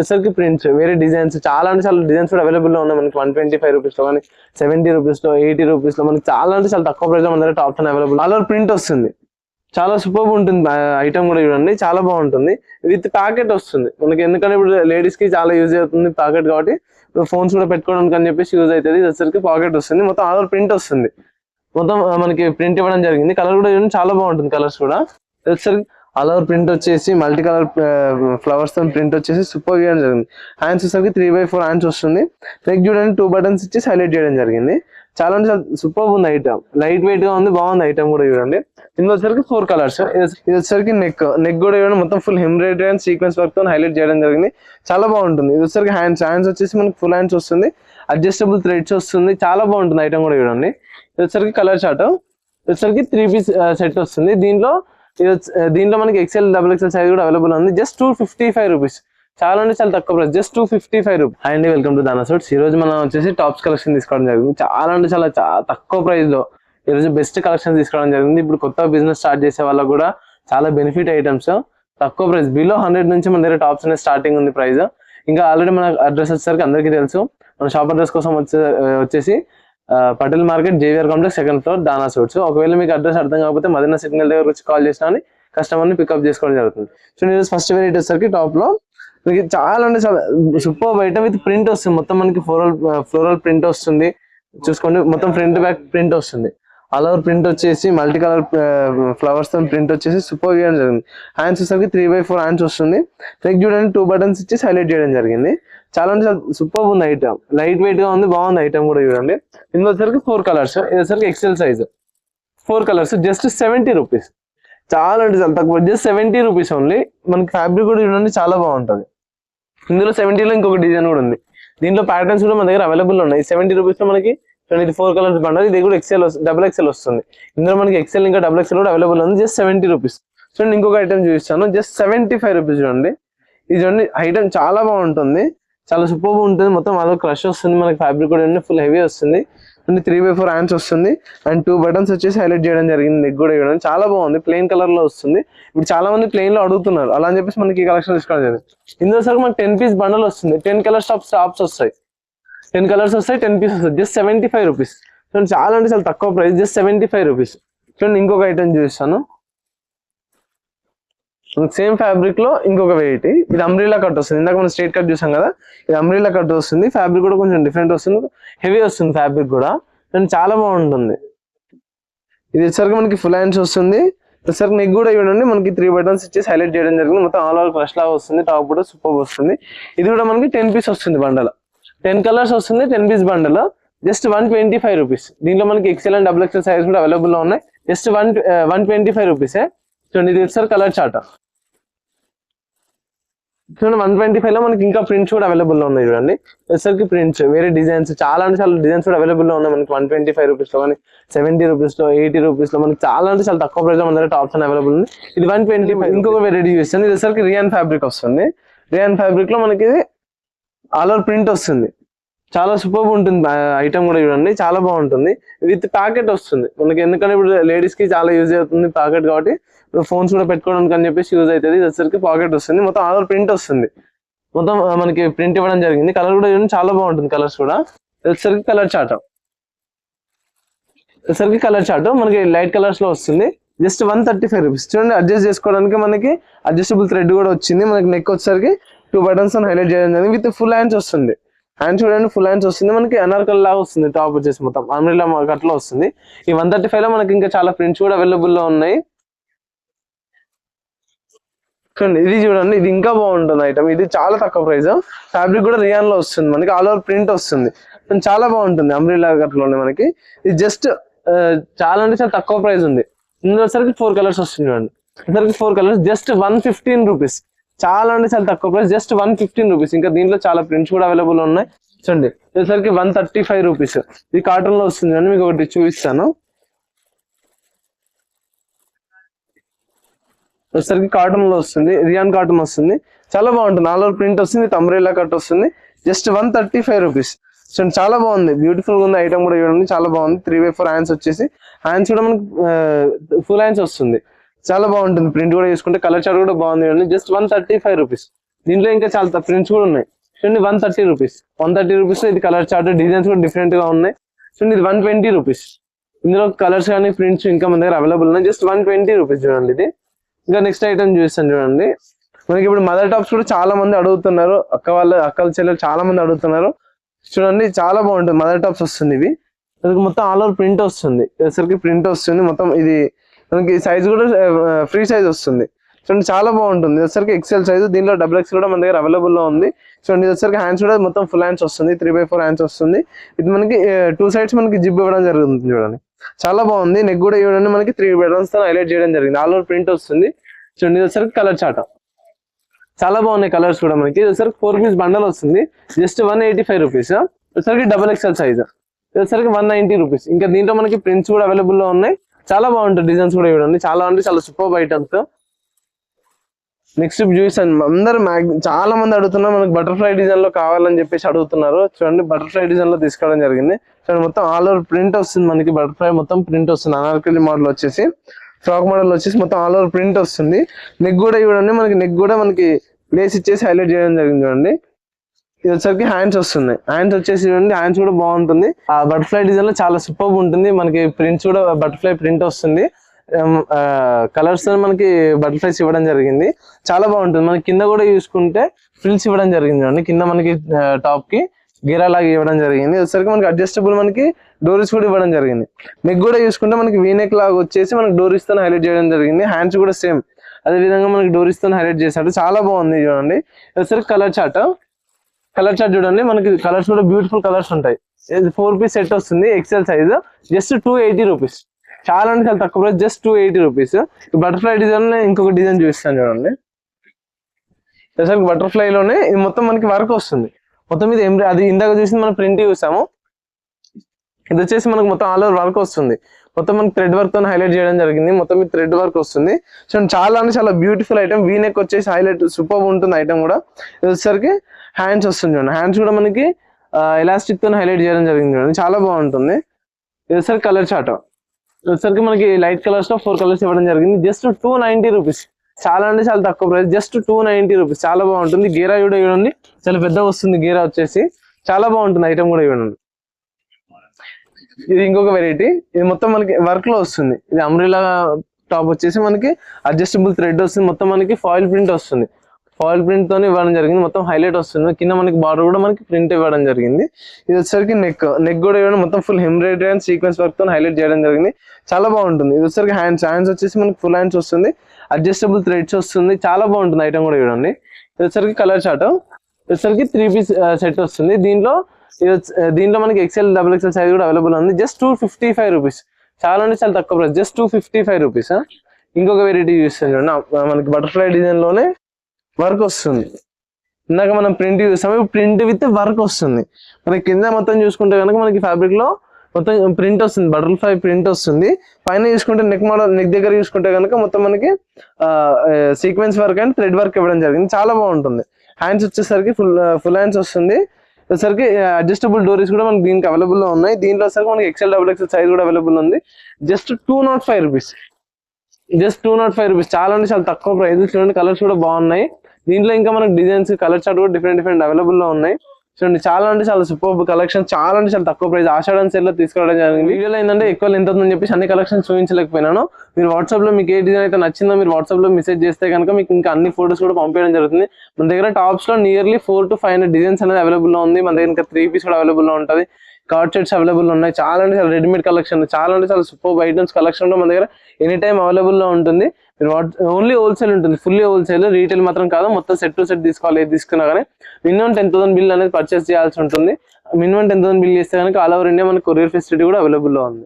వచ్చేసరికి ప్రింట్స్ వేరే డిజైన్స్ చాలా అంటే చాలా డిజైన్స్ కూడా అవైలబుల్లో ఉన్నాయి. మనకి వన్ ట్వంటీ ఫైవ్ రూపీస్లో కానీ సెవెంటీ రూపీస్లో ఎయిటీ రూపీస్లో మనకి చాలా అంటే చాలా తక్కువ ప్రైస్లో మన దగ్గర tops available all over print వస్తుంది. చాలా సూపర్ ఉంటుంది ఐటమ్ కూడా చూడండి. చాలా బాగుంటుంది. విత్ ప్యాకెట్ వస్తుంది. మనకి ఎందుకంటే ఇప్పుడు లేడీస్కి చాలా యూజ్ అవుతుంది ప్యాకెట్ కాబట్టి ఫోన్స్ కూడా పెట్టుకోవడానికి అని చెప్పేసి యూజ్ అవుతుంది. వచ్చేసరికి పాకెట్ వస్తుంది. మొత్తం ఆల్ ఓవర్ ప్రింట్ వస్తుంది. మొత్తం మనకి ప్రింట్ ఇవ్వడం జరిగింది. కలర్ కూడా చూడండి చాలా బాగుంటుంది కలర్స్ కూడా. ఇది వచ్చేసరికి ఆల్ ఓవర్ ప్రింట్ వచ్చేసి మల్టీ కలర్ ఫ్లవర్స్తో ప్రింట్ వచ్చేసి సూపర్గా జరిగింది. హ్యాండ్స్ వచ్చేసరికి త్రీ బై ఫోర్ హ్యాండ్స్ వస్తుంది. నెక్ చూడండి టూ బటన్స్ ఇచ్చి హైలైట్ చేయడం జరిగింది. చాలా అంటే సూపర్ ఉంది ఐటమ్ లైట్ వెయిట్గా ఉంది బాగుంది ఐటమ్ కూడా చూడండి. ఇందులో వచ్చరికి ఫోర్ కలర్స్ ఇది వచ్చరికి నెక్ నెక్ కూడా చూడండి మొత్తం ఫుల్ ఎంబ్రాయిడరీ అండ్ సీక్వెన్స్ వర్క్తో హైలైట్ చేయడం జరిగింది. చాలా బాగుంటుంది. ఇది వచ్చరికి హ్యాండ్స్ హ్యాండ్స్ వచ్చేసి మనకి ఫుల్ హ్యాండ్స్ వస్తుంది. అడ్జస్టబుల్ థ్రెడ్స్ వస్తుంది. చాలా బాగుంటుంది ఐటమ్ కూడా చూడండి. ఇది వచ్చరికి కలర్ చార్ట్ ఇది వచ్చరికి త్రీ పీస్ సెట్ వస్తుంది. దీంట్లో ఇది దీంట్లో మనకి ఎక్సెల్ డబుల్ ఎక్సెల్ సైజ్ కూడా అవైలబుల్ ఉంది. Just two fifty five rupees చాలా అంటే చాలా తక్కువ price just two fifty five rupees అండి వెల్కమ్ టు దానా సూట్స్ ఈ రోజు మనం వచ్చేసి టాప్స్ కలెక్షన్ తీసుకోవడం జరిగింది. చాలా అంటే చాలా చాలా తక్కువ ప్రైస్లో ఈ రోజు బెస్ట్ కలెక్షన్ తీసుకోవడం జరిగింది. ఇప్పుడు కొత్త బిజినెస్ స్టార్ట్ చేసే వాళ్ళకి కూడా చాలా బెనిఫిట్ ఐటమ్స్ తక్కువ ప్రైస్ బిలో హండ్రెడ్ నుంచి మన దగ్గర టాప్స్ అనేది స్టార్టింగ్ ఉంది ప్రైస్ ఇంకా ఆల్రెడీ మన అడ్రస్ వచ్చేసరికి అందరికీ తెలుసు. మన షాప్ అడ్రస్ కోసం వచ్చే వచ్చేసి Patel market JVR complex second floor Dana suits ఒకవేళ మీకు అడ్రస్ అర్థం కాకపోతే మదన సిగ్నల్ దగ్గర వచ్చి కాల్ చేసినా అని కస్టమర్ని పికప్ చేసుకోవడం జరుగుతుంది. సో నేను ఫస్ట్ వెరైటీ వచ్చేసరికి టాప్లో. మీకు చాలా అంటే చాలా సూపర్ ఐటమ్ విత్ ప్రింట్ వస్తుంది. మొత్తం మనకి ఫ్లోరల్ ఫ్లోరల్ ప్రింట్ వస్తుంది. చూసుకోండి మొత్తం ఫ్రంట్ బ్యాక్ ప్రింట్ వస్తుంది. ఆల్ ఓవర్ ప్రింట్ వచ్చేసి మల్టీ కలర్ ఫ్లవర్స్తో ప్రింట్ వచ్చేసి సూపర్ చేయడం జరిగింది. హ్యాండ్స్ వచ్చేసరికి త్రీ బై ఫోర్ హ్యాండ్స్ వస్తుంది. నెక్ చూడండి టూ బటన్స్ ఇచ్చి హైలైట్ చేయడం జరిగింది. చాలా అంటే చాలా సూపర్ ఉంది ఐటమ్ లైట్ వెయిట్గా ఉంది బాగుంది ఐటమ్ కూడా చూడండి. ఇందులో వచ్చరికి ఫోర్ కలర్స్ ఇది వచ్చరికి XL size four colours just seventy rupees చాలా అంటే చాలా తక్కువ. జస్ట్ సెవెంటీ రూపీస్ ఓన్లీ మనకి ఫ్యాబ్రిక్ కూడా చూడండి చాలా బాగుంటుంది. ఇందులో సెవెంటీలో ఇంకొక డిజైన్ కూడా ఉంది. దీంట్లో ప్యాటర్న్స్ కూడా మన దగ్గర అవైలబుల్ ఉన్నాయి. సెవెంటీ రూపీస్లో మనకి ఇది ఫోర్ కలర్స్ బండల్ ఇది కూడా ఎక్సెల్ డబుల్ ఎక్సెల్ వస్తుంది. ఇందులో మనకి ఎక్సెల్ ఇంకా డబుల్ ఎక్సెల్ కూడా అవైలబుల్ ఉంది. జస్ట్ సెవెంటీ రూపీస్ చూడండి ఇంకొక ఐటమ్ చూపిస్తాను. జస్ట్ సెవెంటీ ఫైవ్ రూపీస్ చూడండి. ఇది చూడండి ఐటమ్ చాలా బాగుంటుంది. చాలా సూపర్ ఉంటుంది. మొత్తం అదో క్రష్ వస్తుంది. మనకి ఫ్యాబ్రిక్ కూడా ఫుల్ హెవీ వస్తుంది. And three by four hands వస్తుంది. అండ్ టూ బటన్స్ వచ్చేసి హైలైట్ చేయడం జరిగింది. నెక్ కూడా ఇవ్వడం చాలా బాగుంది. ప్లెయిన్ కలర్లో వస్తుంది. ఇప్పుడు చాలా మంది ప్లెయిన్లో అడుగుతున్నారు. అలా అని చెప్పేసి మనకి కలెక్షన్ తీసుకోవడం జరిగింది. ఇందులో సరికి మనకి టెన్ పీస్ బండల్ వస్తుంది. టెన్ కలర్ టాప్స్ టాప్స్ వస్తాయి. టెన్ కలర్స్ వస్తాయి టెన్ పీస్ వస్తాయి. జస్ట్ సెవెంటీ ఫైవ్ రూపీస్ చూడండి చాలా అంటే చాలా తక్కువ price just seventy five rupees చూడండి ఇంకొక ఐటమ్ చూపిస్తాను. సేమ్ ఫ్యాబ్రిక్లో ఇంకొక వెరైటీ ఇది అమ్రీలా కట్ వస్తుంది. ఇందాక మనం స్ట్రేట్ కట్ చూసాం కదా ఇది అమ్రీలా కట్ వస్తుంది. ఫ్యాబ్రిక్ కూడా కొంచెం డిఫరెంట్ వస్తుంది. హెవీ వస్తుంది ఫ్యాబ్రిక్ కూడా. అండ్ చాలా బాగుంటుంది. ఇది వచ్చేసరికి మనకి ఫుల్ హ్యాండ్స్ వస్తుంది. వచ్చరికి నెక్ కూడా ఇవ్వండి మనకి త్రీ బటన్స్ ఇచ్చేసి హైలైట్ చేయడం జరిగింది. మొత్తం ఆల్ ఓవర్ ఫ్రెష్ లాగా వస్తుంది. టాప్ కూడా సూపర్ వస్తుంది. ఇది కూడా మనకి టెన్ పీస్ వస్తుంది బండల. టెన్ కలర్స్ వస్తుంది ten piece bundle just one twenty five rupees. దీంట్లో మనకి XL and double XL size కూడా అవైలబుల్లో ఉన్నాయి. Just one one twenty five రూపీసే. చూడండి ఇది సార్ కలర్ చార్ట్ చూడండి వన్ ట్వంటీ ఫైవ్లో మనకి ఇంకా ప్రింట్స్ కూడా అవైలబుల్లో ఉన్నాయి చూడండి. వచ్చేసరికి ప్రింట్స్ వేరే డిజైన్స్ చాలా అంటే చాలా డిజైన్స్ కూడా అవైలబుల్లో ఉన్నాయి. మనకి వన్ ట్వంటీ ఫైవ్ రూపీస్లో కానీ సెవెంటీ రూపీస్లో ఎయిటీ రూపీస్లో మనకి చాలా అంటే చాలా తక్కువ ప్రైస్లో మన దగ్గర టాప్స్ అవైలబుల్ ఉంది ఇది వన్ ట్వంటీ ఇంకొక వెరైటీ చూస్తుంది ఇది వచ్చేసరికి రియాన్ ఫ్యాబ్రిక్ వస్తుంది. రియాన్ ఫ్యాబ్రిక్లో మనకి ఆల్ ఓవర్ ప్రింట్ వస్తుంది. చాలా సూపర్ ఉంటుంది ఐటమ్ కూడా చూడండి. చాలా బాగుంటుంది. విత్ ప్యాకెట్ వస్తుంది. మనకి ఎందుకంటే ఇప్పుడు లేడీస్కి చాలా యూజ్ అవుతుంది ప్యాకెట్ కాబట్టి ఫోన్స్ కూడా పెట్టుకోవడానికి అని చెప్పేసి యూజ్ అవుతుంది. ఇది పాకెట్ వస్తుంది. మొత్తం ఆల్ ఓవర్ ప్రింట్ వస్తుంది. మొత్తం మనకి ప్రింట్ ఇవ్వడం జరిగింది. కలర్ కూడా చూడండి. చాలా బాగుంటుంది కలర్స్ కూడా. వచ్చేసరికి కలర్ చార్ట్ వచ్చేసరికి కలర్ చార్ట్ మనకి లైట్ కలర్స్లో వస్తుంది. Just one thirty five rupees చూడండి అడ్జస్ట్ చేసుకోవడానికి మనకి అడ్జస్టబుల్ థ్రెడ్ కూడా వచ్చింది. మనకి నెక్ వచ్చేసరికి టూ బటన్స్ హైలైట్ చేయడం జరిగింది. విత్ ఫుల్ హ్యాండ్స్ వస్తుంది. హ్యాండ్స్ చూడండి ఫుల్ హ్యాండ్స్ వస్తుంది. మనకి ఎనార్కల్ లాగా వస్తుంది టాప్ వచ్చేసి మొత్తం. అమ్రిలా అట్లా వస్తుంది. ఈ వన్ థర్టీ ఫైవ్లో మనకి ఇంకా చాలా ప్రింట్స్ కూడా అవైలబుల్లో ఉన్నాయి. చూడండి ఇది చూడండి ఇది ఇంకా బాగుంటుంది ఐటమ్ ఇది చాలా తక్కువ ప్రైస్ ఫ్యాబ్రిక్ కూడా రియాన్లో వస్తుంది మనకి. ఆల్ ఓవర్ ప్రింట్ వస్తుంది. చాలా బాగుంటుంది. అమ్రిలా కట్లోనే మనకి. ఇది జస్ట్ చాలా అంటే చాలా తక్కువ ప్రైస్ ఉంది. ఇందులో సరికి ఫోర్ కలర్స్ వస్తుంది చూడండి. వచ్చరికి four colours just one fifteen rupees చాలా అంటే చాలా తక్కువ price just one fifteen rupees ఇంకా దీంట్లో చాలా ప్రింట్స్ కూడా అవైలబుల్ ఉన్నాయి. చూడండి వచ్చేసరికి వన్ థర్టీ ఫైవ్ రూపీస్ ఇది కాటన్లో వస్తుంది అని మీకు ఒకటి చూపిస్తాను. వచ్చేసరికి కాటన్లో వస్తుంది రియాన్ కాటన్ వస్తుంది. చాలా బాగుంటుంది. ఆల్ ఓవర్ ప్రింట్ వస్తుంది తమ్రేలా కట్ వస్తుంది. Just one thirty five rupees చూడండి చాలా బాగుంది. బ్యూటిఫుల్గా ఉంది ఐటమ్ కూడా చూడండి చాలా బాగుంది. త్రీ బై ఫోర్ హ్యాండ్స్ వచ్చేసి. హ్యాండ్స్ కూడా మనకి ఫుల్ హ్యాండ్స్ వస్తుంది. చాలా బాగుంటుంది. ప్రింట్ కూడా చూసుకుంటే కలర్ చార్ట్ కూడా బాగుంది. చూడండి just one thirty five rupees. దీంట్లో ఇంకా చాలా ప్రింట్స్ కూడా ఉన్నాయి. చూడండి one thirty rupees. One thirty rupees ఇది కలర్ చార్ట్ డిజైన్స్ కూడా డిఫరెంట్గా ఉన్నాయి. చూడండి ఇది వన్ ట్వంటీ రూపీస్. ఇందులో కలర్స్ కానీ ప్రింట్స్ ఇంకా మన దగ్గర అవైలబుల్ ఉన్నాయి. జస్ట్ వన్ ట్వంటీ రూపీస్ చూడండి ఇది. ఇంకా నెక్స్ట్ ఐటమ్ చూస్తాను చూడండి. మనకి ఇప్పుడు మదర్ టాప్స్ కూడా చాలా మంది అడుగుతున్నారు. అక్క వాళ్ళు అక్కల చెల్లెలు చాలా మంది అడుగుతున్నారు. చూడండి చాలా బాగుంటుంది. మదర్ టాప్స్ వస్తుంది ఇవి. మనకి మొత్తం ఆల్ ఓవర్ ప్రింట్ వస్తుంది. వచ్చేసరికి ప్రింట్ వస్తుంది. మొత్తం ఇది మనకి సైజ్ కూడా ఫ్రీ సైజ్ వస్తుంది. చూడండి చాలా బాగుంటుంది. వచ్చేసరికి ఎక్సెల్ సైజ్ దీనిలో డబుల్ ఎక్స్ కూడా మన దగ్గర అవైలబుల్లో ఉంది. చూడండి ఇది హ్యాండ్స్ కూడా మొత్తం ఫుల్ హ్యాండ్స్ వస్తుంది. త్రీ బై ఫోర్ హ్యాండ్స్ వస్తుంది. ఇది మనకి టూ సైడ్స్ మనకి జిప్ ఇవ్వడం జరుగుతుంది చూడండి. చాలా బాగుంది. నెక్ కూడా ఇవ్వడానికి మనకి త్రీ బటన్స్తో హైలైట్ చేయడం జరిగింది. ఆల్ ఓవర్ ప్రింట్ వస్తుంది. చూడండి ఇది వచ్చేసరికి కలర్ చాట చాలా బాగున్నాయి కలర్స్ కూడా మనకి. ఇది ఫోర్ పీస్ బండల్ వస్తుంది. Just one eighty five rupees వచ్చేసరికి డబల్ ఎక్స్ఎల్ సైజ్ ఇది వన్ నైన్టీ రూపీస్ ఇంకా దీంట్లో మనకి ప్రింట్స్ కూడా అవైలబుల్లో ఉన్నాయి. చాలా బాగుంటుంది డిజైన్స్ కూడా ఇవ్వండి చాలా అంటే చాలా సూపర్ ఐటమ్స్ నెక్స్ట్ చూసాను అందరు చాలా మంది అడుగుతున్నారు మనకి బటర్ఫ్లై డిజైన్లో కావాలని చెప్పేసి అడుగుతున్నారు. చూడండి బటర్ఫ్లై డిజైన్లో తీసుకోవడం జరిగింది. చూడండి మొత్తం ఆల్ ఓవర్ ప్రింట్ వస్తుంది మనకి బటర్ఫ్లై మొత్తం ప్రింట్ వస్తుంది. అనార్కలి మోడల్ వచ్చేసి ఫ్రాక్ మోడల్ వచ్చేసి మొత్తం ఆల్ ఓవర్ ప్రింట్ వస్తుంది. నెక్ కూడా చూడండి మనకి నెక్ కూడా మనకి ప్లేస్ ఇచ్చేసి హైలైట్ చేయడం జరిగింది చూడండి. ఇది వచ్చేసరికి హ్యాండ్స్ వస్తున్నాయి హ్యాండ్స్ వచ్చేసి చూడండి హ్యాండ్స్ కూడా బాగుంటుంది. ఆ బటర్ఫ్లై డిజైన్లో చాలా సూపర్ ఉంటుంది. మనకి ప్రింట్స్ కూడా బటర్ఫ్లై ప్రింట్ వస్తుంది. కలర్స్తో మనకి బటర్ఫ్లైస్ ఇవ్వడం జరిగింది. చాలా బాగుంటుంది. మనకి కింద కూడా చూసుకుంటే ఫ్రిల్స్ ఇవ్వడం జరిగింది చూడండి. కింద మనకి టాప్కి గీరా లాగా ఇవ్వడం జరిగింది. వచ్చేసరికి మనకి అడ్జస్టబుల్ మనకి డోరీస్ కూడా ఇవ్వడం జరిగింది. నెక్ కూడా చూసుకుంటే మనకి వీనెక్ లాగా వచ్చేసి మనకి డోరీస్తో హైలైట్ చేయడం జరిగింది. హ్యాండ్స్ కూడా సేమ్. అదే విధంగా మనకి డోరీస్తో హైలైట్ చేశాడు. చాలా బాగుంది చూడండి. వచ్చేసరికి కలర్ చాట్ కలర్ చార్ట్ చూడండి మనకి కలర్స్ కూడా బ్యూటిఫుల్ కలర్స్ ఉంటాయి. ఫోర్ పీస్ సెట్ వస్తుంది XL size just two eighty rupees చాలా అంటే చాలా తక్కువ price just two eighty rupees butterfly design ఇంకొక డిజైన్ చూపిస్తాను చూడండి. అసలు బటర్ఫ్లై లోనే ఇది మొత్తం మనకి వర్క్ వస్తుంది. మొత్తం ఇది ఎంబ్రా అది ఇందాక చూసింది మనం ప్రింట్ చూసాము. ఇది వచ్చేసి మనకు మొత్తం ఆల్ ఓవర్ వర్క్ వస్తుంది. మొత్తం మనకి థ్రెడ్ వర్క్తో హైలైట్ చేయడం జరిగింది. మొత్తం మీద థ్రెడ్ వర్క్ వస్తుంది. సో చాలా అంటే చాలా బ్యూటిఫుల్ ఐటమ్ వీనెక్ వచ్చేసి హైలైట్ సూపర్ ఉంటుంది ఐటమ్ కూడా. ఇది వచ్చేసరికి హ్యాండ్స్ వస్తుంది చూడండి. హ్యాండ్స్ కూడా మనకి ఎలాస్టిక్తో హైలైట్ చేయడం జరిగింది చూడండి. చాలా బాగుంటుంది. ఇది కలర్ చాట్ వచ్చేసరికి మనకి లైట్ కలర్స్లో ఫోర్ కలర్స్ ఇవ్వడం జరిగింది. జస్ట్ టూ నైన్టీ రూపీస్ చాలా అంటే చాలా తక్కువ price just two ninety rupees చాలా బాగుంటుంది. గీరా కూడా ఇవ్వండి. చాలా పెద్ద వస్తుంది గీరా వచ్చేసి. చాలా బాగుంటుంది ఐటమ్ కూడా ఇవ్వండి. ఇది ఇంకొక వెరైటీ ఇది మొత్తం మనకి వర్క్లో వస్తుంది. ఇది అమ్రిలా టాప్ వచ్చేసి మనకి అడ్జస్టబుల్ థ్రెడ్ వస్తుంది. మొత్తం మనకి ఫాయిల్ ప్రింట్ వస్తుంది. ఫాయిల్ ప్రింట్తో ఇవ్వడం జరిగింది. మొత్తం హైలైట్ వస్తుంది. కింద మనకి బార్డర్ కూడా మనకి ప్రింట్ ఇవ్వడం జరిగింది. ఇది వచ్చేసరికి నెక్. నెక్ కూడా ఇవ్వడం మొత్తం ఫుల్ ఎంబ్రాయిడరీ అండ్ సీక్వెన్స్ వర్క్తో హైలైట్ చేయడం జరిగింది. చాలా బాగుంటుంది. ఇది వచ్చేసరికి హ్యాండ్స్ హ్యాండ్స్ వచ్చేసి మనకి ఫుల్ హ్యాండ్స్ వస్తుంది. అడ్జస్టబుల్ థ్రెడ్స్ వస్తుంది. చాలా బాగుంటుంది ఐటమ్ కూడా ఇవ్వండి ఇది వచ్చేసరికి కలర్ చాట్ వచ్చేసరికి త్రీ పీస్ సెట్ వస్తుంది. దీంట్లో ఇది వచ్చి- uh, దీంట్లో మనకి ఎక్సెల్ డబుల్ ఎక్సెల్ సైజ్ కూడా అవైలబుల్ ఉంది. Just two fifty five rupees చాలా అంటే చాలా తక్కువ price just two fifty five rupees ఇంకొక వెరైటీ చూస్తాను చూడండి. మనకి బటర్ఫ్లై డిజైన్లోనే వర్క్ వస్తుంది. ఇందాక మనం ప్రింట్ చూస్తాము ప్రింట్ విత్ వర్క్ వస్తుంది. మనకి కింద మొత్తం చూసుకుంటే కనుక మనకి ఫ్యాబ్రిక్లో మొత్తం ప్రింట్ వస్తుంది. బటర్ఫ్లై ప్రింట్ వస్తుంది. పైన చూసుకుంటే నెక్ మోడల్ నెక్ దగ్గర చూసుకుంటే కనుక మొత్తం మనకి sequence work and thread work ఇవ్వడం జరిగింది. చాలా బాగుంటుంది. హ్యాండ్స్ వచ్చేసరికి ఫుల్ ఫుల్ హ్యాండ్స్ వస్తుంది. వచ్చేసరికి అడ్జస్టబుల్ డోరీస్ కూడా మనకి దీనికి అవైలబుల్లో ఉన్నాయి. దీంట్లో వచ్చేసరికి మనకి ఎక్సెల్ డబుల్ ఎక్సెల్ సైజ్ కూడా అవైలబుల్ ఉంది. Just two naught five rupees just two naught five rupees చాలా అంటే చాలా తక్కువ ప్రైస్ చూడండి కలర్స్ కూడా బాగున్నాయి. దీంట్లో ఇంకా మనకు డిజైన్స్ కలర్ చార్ట్ కూడా డిఫరెంట్ డిఫరెంట్ అవైలబుల్లో ఉన్నాయి. చూడండి చాలా అంటే చాలా సూపర్ కలెక్షన్ చాలా అంటే చాలా తక్కువ ప్రైస్ ఆషాఢం సెల్లో తీసుకోవడం జరిగింది. వీడియోలో ఏంటంటే ఎక్కువ ఎంత ఉందని చెప్పేసి అన్ని కలెక్షన్ చూపించలేకపోయినాను. మీరు వాట్సాప్లో మీకు ఏ డిజైన్ అయితే నచ్చిందో మీరు వాట్సాప్లో మెసేజ్ చేస్తే కనుక మీకు ఇంకా అన్ని ఫోటోస్ కూడా పంపించడం జరుగుతుంది. మన దగ్గర టాప్స్లో nearly four to five hundred designs అనేది అవైలబుల్లో ఉంది. మన దగ్గర ఇంకా త్రీ పీస్ కూడా అవైలబుల్లో ఉంటుంది. కార్డ్ సెట్స్ అవైలబుల్ ఉన్నాయి. చాలా అంటే చాలా రెడీమేడ్ కలెక్షన్ చాలా అంటే చాలా సూపర్ ఐటమ్స్ కలెక్షన్ మన దగ్గర ఎనీ టైం అవైలబుల్లో ఉంటుంది. మీరు ఓన్లీ హోల్సేల్ ఉంటుంది. ఫుల్లీ హోల్సేల్ రీటైల్ మాత్రం కాదు. మొత్తం సెట్ టు సెట్ తీసుకోవాలి. ఏది తీసుకున్నా కానీ మినిమం టెన్ థౌసండ్ బిల్ అనేది పర్చేస్ చేయాల్సి ఉంటుంది. మినిమం టెన్ థౌసండ్ బిల్ చేస్తే కనుక ఆల్ ఓవర్ ఇండియా మనకు కొరియర్ ఫెసిలిటీ కూడా అవైలబుల్లో ఉంది.